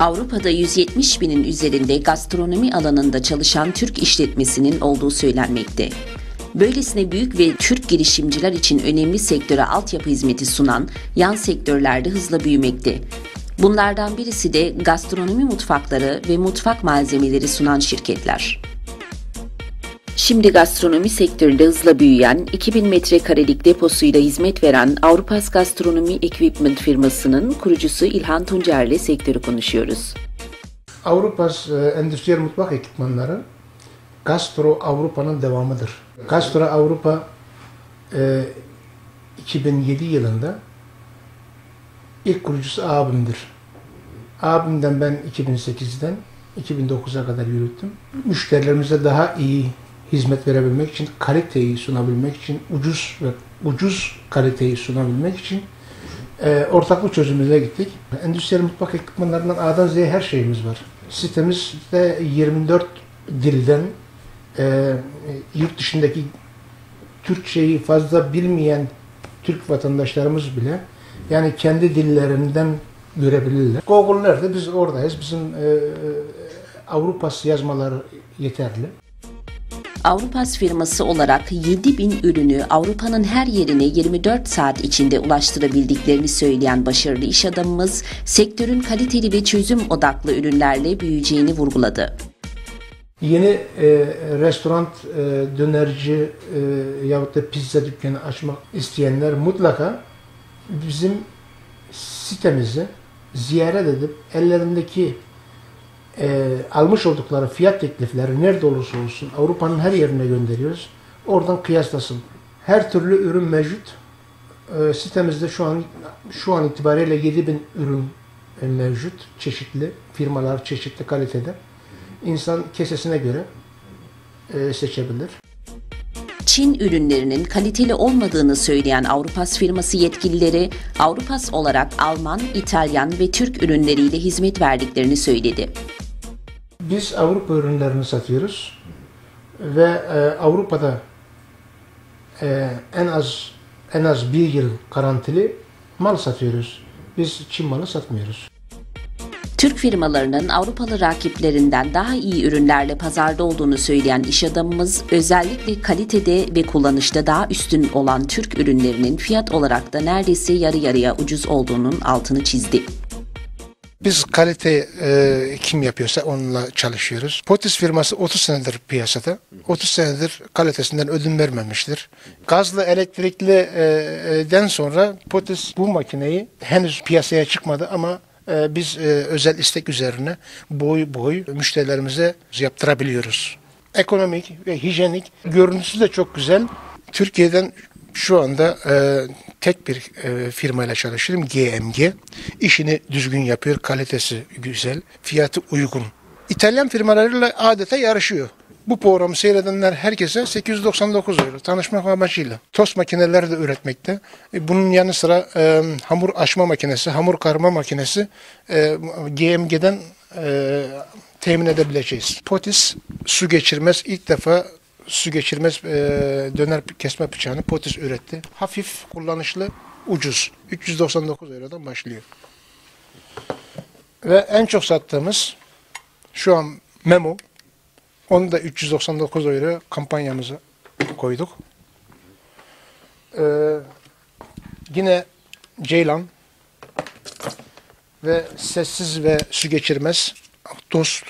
Avrupa'da 170 binin üzerinde gastronomi alanında çalışan Türk işletmesinin olduğu söylenmekte. Böylesine büyük ve Türk girişimciler için önemli sektöre altyapı hizmeti sunan yan sektörlerde hızla büyümekte. Bunlardan birisi de gastronomi mutfakları ve mutfak malzemeleri sunan şirketler. Şimdi gastronomi sektöründe hızla büyüyen 2000 metrekarelik deposuyla hizmet veren Avrupas Gastronomi Equipment firmasının kurucusu İlhan Tuncer ile sektörü konuşuyoruz. Avrupas e, Endüstriyel Mutfak Ekipmanları Gastro Avrupa'nın devamıdır. Gastro Avrupa e, 2007 yılında ilk kurucusu abimdir. Abimden ben 2008'den 2009'a kadar yürüttüm. Müşterilerimize daha iyi hizmet verebilmek için, kaliteyi sunabilmek için, ucuz ve ucuz kaliteyi sunabilmek için e, ortaklık çözümüne gittik. Endüstriyel mutfak ekipmanlarından A'dan Z'ye her şeyimiz var. Sitemizde 24 dilden e, yurt dışındaki Türkçeyi fazla bilmeyen Türk vatandaşlarımız bile yani kendi dillerinden görebilirler. Google'lerde biz oradayız. Bizim e, Avrupas yazmaları yeterli. Avrupas firması olarak 7000 ürünü Avrupa'nın her yerine 24 saat içinde ulaştırabildiklerini söyleyen başarılı iş adamımız sektörün kaliteli ve çözüm odaklı ürünlerle büyüyeceğini vurguladı. Yeni e, restoran, e, dönerci e, yahut da pizza dükkanı açmak isteyenler mutlaka bizim sitemizi ziyaret edip ellerindeki e, almış oldukları fiyat teklifleri nerede olursa olsun Avrupa'nın her yerine gönderiyoruz. Oradan kıyaslasın. Her türlü ürün mevcut. E, sitemizde şu an şu an itibariyle 7000 ürün e, mevcut. Çeşitli firmalar, çeşitli kalitede. İnsan kesesine göre e, seçebilir. Çin ürünlerinin kaliteli olmadığını söyleyen Avrupas firması yetkilileri Avrupas olarak Alman, İtalyan ve Türk ürünleriyle hizmet verdiklerini söyledi. Biz Avrupa ürünlerini satıyoruz ve e, Avrupa'da e, en az en az bir yıl garantili mal satıyoruz. Biz Çin malı satmıyoruz. Türk firmalarının Avrupalı rakiplerinden daha iyi ürünlerle pazarda olduğunu söyleyen iş adamımız özellikle kalitede ve kullanışta daha üstün olan Türk ürünlerinin fiyat olarak da neredeyse yarı yarıya ucuz olduğunun altını çizdi. Biz kalite e, kim yapıyorsa onunla çalışıyoruz. Potis firması 30 senedir piyasada. 30 senedir kalitesinden ödün vermemiştir. Gazlı elektrikli e, e, den sonra Potis bu makineyi henüz piyasaya çıkmadı ama e, biz e, özel istek üzerine boy boy müşterilerimize yaptırabiliyoruz. Ekonomik ve hijyenik. Görüntüsü de çok güzel. Türkiye'den şu anda e, tek bir e, firmayla çalışıyorum. GMG. İşini düzgün yapıyor. Kalitesi güzel. Fiyatı uygun. İtalyan firmalarıyla adeta yarışıyor. Bu programı seyredenler herkese 899 euro tanışmak amacıyla. Tost makineleri de üretmekte. E, bunun yanı sıra e, hamur açma makinesi, hamur karma makinesi e, GMG'den e, temin edebileceğiz. Potis su geçirmez. İlk defa su geçirmez e, döner kesme bıçağını Potis üretti. Hafif, kullanışlı, ucuz. 399 eurodan başlıyor. Ve en çok sattığımız şu an Memo. Onu da 399 euro kampanyamıza koyduk. Ee, yine Ceylan ve sessiz ve su geçirmez dost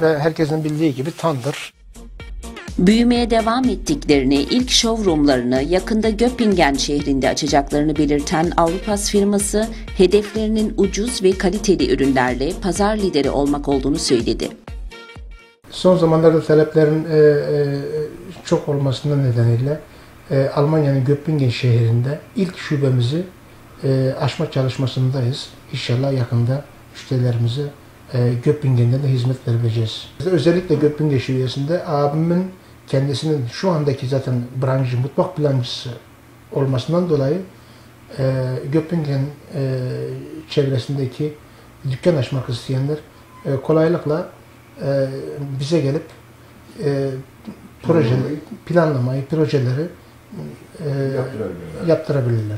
ve herkesin bildiği gibi tandır. Büyümeye devam ettiklerini, ilk showroomlarını yakında Göppingen şehrinde açacaklarını belirten Avrupas firması, hedeflerinin ucuz ve kaliteli ürünlerle pazar lideri olmak olduğunu söyledi. Son zamanlarda taleplerin e, e, çok olmasından nedeniyle e, Almanya'nın Göppingen şehrinde ilk şubemizi e, açma çalışmasındayız. İnşallah yakında müşterilerimize e, Göppingen'de de hizmet verebileceğiz. Özellikle Göppingen şubesinde abimin kendisinin şu andaki zaten branşı mutfak plancısı olmasından dolayı e, Göppingen e, çevresindeki dükkan açmak isteyenler e, kolaylıkla e, bize gelip e, projeleri, planlamayı, projeleri e, yaptırabilirler.